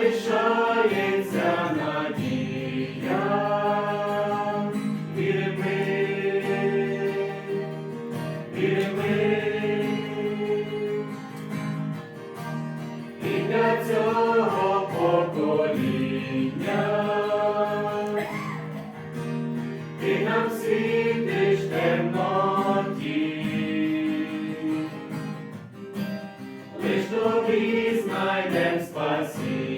залишається надія, віримо, віримо. І для цього покоління. Ти нам світиш темноті, лиш тобі знайдем спасіння,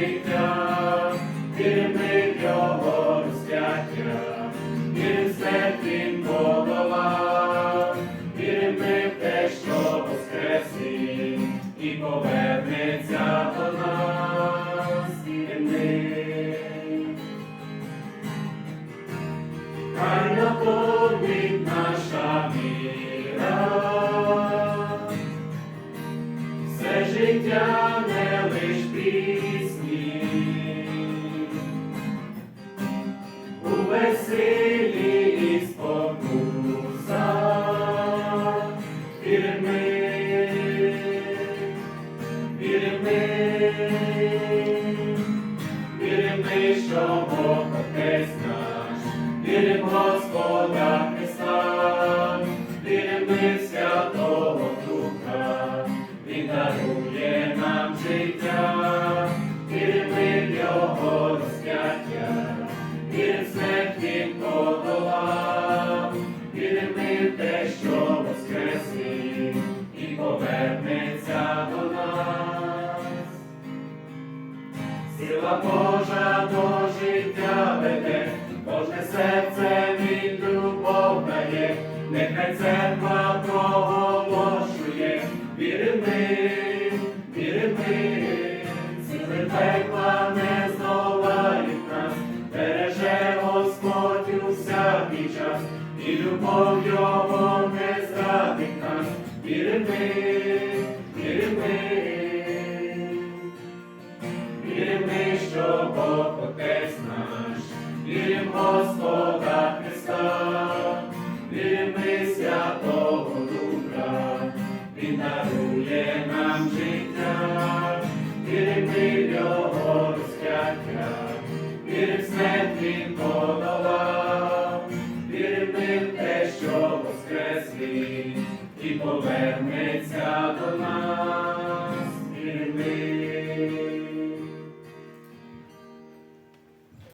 життя, віримо Його розп'яття, віримо в смерть Він подолав, віримо те, що воскрес і повернеться до нас. Хай наповнить наша віра, все життя не лиш пісні, що Бог Отець наш, віримо Господа Христа, віримо Сила Божа до життя веде, кожне серце від любов дає, нехай церква проголошує, віримо, віримо, сили пекла не здолають нас, береже Господь у всякий час, і любов Його не зрадить нас, віримо, віримо.